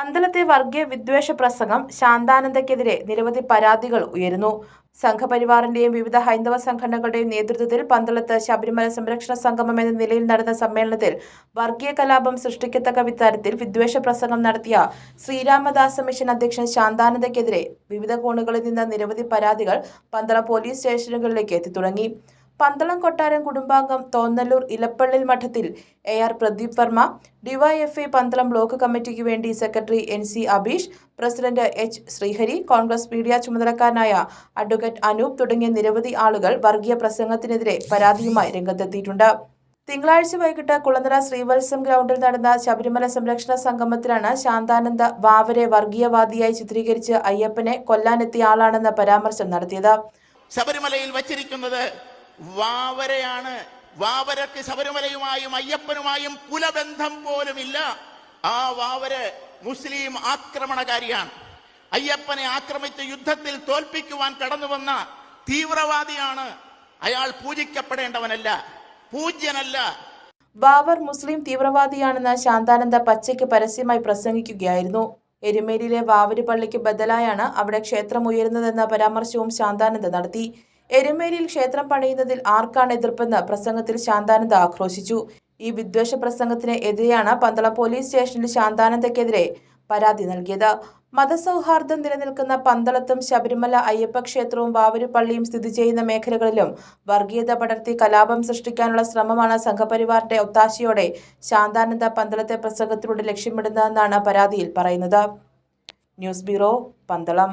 പന്തളത്തെ വർഗീയ വിദ്വേഷ പ്രസംഗം ശാന്താനന്ദക്കെതിരെ നിരവധി പരാതികൾ ഉയരുന്നു. സംഘപരിവാറിന്റെയും വിവിധ ഹൈന്ദവ സംഘടനകളുടെയും നേതൃത്വത്തിൽ പന്തളത്ത് ശബരിമല സംരക്ഷണ സംഗമം എന്ന നിലയിൽ നടന്ന സമ്മേളനത്തിൽ വർഗീയ കലാപം സൃഷ്ടിക്കത്തക്ക വിത്തരത്തിൽ വിദ്വേഷ പ്രസംഗം നടത്തിയ ശ്രീരാമദാസ മിഷൻ അധ്യക്ഷൻ ശാന്താനന്ദക്കെതിരെ വിവിധ കോണുകളിൽ നിന്ന് നിരവധി പരാതികൾ പന്തളം പോലീസ് സ്റ്റേഷനുകളിലേക്ക് എത്തിത്തുടങ്ങി. പന്തളം കൊട്ടാരം കുടുംബാംഗം തോന്നല്ലൂർ ഇലപ്പള്ളിൽ മഠത്തിൽ A R Pradeep Varma DYFI Pandalam block കമ്മിറ്റിക്ക് വേണ്ടി secretary N C Abeesh president H Sreehari Congress media ചുമതലക്കാരനായ advocate Anoop തുടങ്ങിയ നിരവധി ആളുകൾ വർഗീയ പ്രസംഗത്തിനെതിരെ പരാതിയുമായി രംഗത്തെത്തിയിട്ടുണ്ട്. തിങ്കളാഴ്ച വൈകിട്ട് കുളന്തറ ശ്രീവത്സം ഗ്രൗണ്ടിൽ നടന്ന ശബരിമല സംരക്ഷണ സംഗമത്തിലാണ് ശാന്താനന്ദ വാവരെ വർഗീയവാദിയായി ചിത്രീകരിച്ച് അയ്യപ്പനെ കൊല്ലാനെത്തിയ ആളാണെന്ന പരാമർശം നടത്തിയത്. ശബരിമലയിൽ വച്ചിരിക്കുന്നത് വാവരയാണ്. വാവരക്ക് ശബരിമലയുമായും അയ്യപ്പനുമായും കുലബന്ധം പോലുമില്ല. ആ വാവര് മുസ്ലിം ആക്രമണകാരിയാണ്. അയ്യപ്പനെ ആക്രമിച്ച് യുദ്ധത്തിൽ തോൽപ്പിക്കുവാൻ കടന്നു വന്ന തീവ്രവാദിയാണ്. അയാൾ പൂജിക്കപ്പെടേണ്ടവനല്ല പൂജ്യനല്ല. വാവർ മുസ്ലിം തീവ്രവാദിയാണെന്ന് ശാന്താനന്ദ പച്ചയ്ക്ക് പരസ്യമായി പ്രസംഗിക്കുകയായിരുന്നു. എരുമേലിയിലെ വാവര് പള്ളിക്ക് ബദലായാണ് അവിടെ ക്ഷേത്രം ഉയരുന്നതെന്ന പരാമർശവും ശാന്താനന്ദ നടത്തി. എരുമേലിയിൽ ക്ഷേത്രം പണിയുന്നതിൽ ആർക്കാണ് എതിർപ്പെന്ന് പ്രസംഗത്തിൽ ശാന്താനന്ദ ആക്രോശിച്ചു. ഈ വിദ്വേഷ പ്രസംഗത്തിന് എതിരെയാണ് പന്തള പോലീസ് സ്റ്റേഷനിൽ ശാന്താനന്ദക്കെതിരെ പരാതി നൽകിയത്. മതസൗഹാർദ്ദം നിലനിൽക്കുന്ന പന്തളത്തും ശബരിമല അയ്യപ്പ ക്ഷേത്രവും വാവരുപള്ളിയും സ്ഥിതി ചെയ്യുന്ന മേഖലകളിലും വർഗീയത പടർത്തി കലാപം സൃഷ്ടിക്കാനുള്ള ശ്രമമാണ് സംഘപരിവാറിന്റെ ഒത്താശയോടെ ശാന്താനന്ദ പന്തളത്തെ പ്രസംഗത്തിലൂടെ ലക്ഷ്യമിടുന്നതെന്നാണ് പരാതിയിൽ പറയുന്നത്. News bureau Pandalam.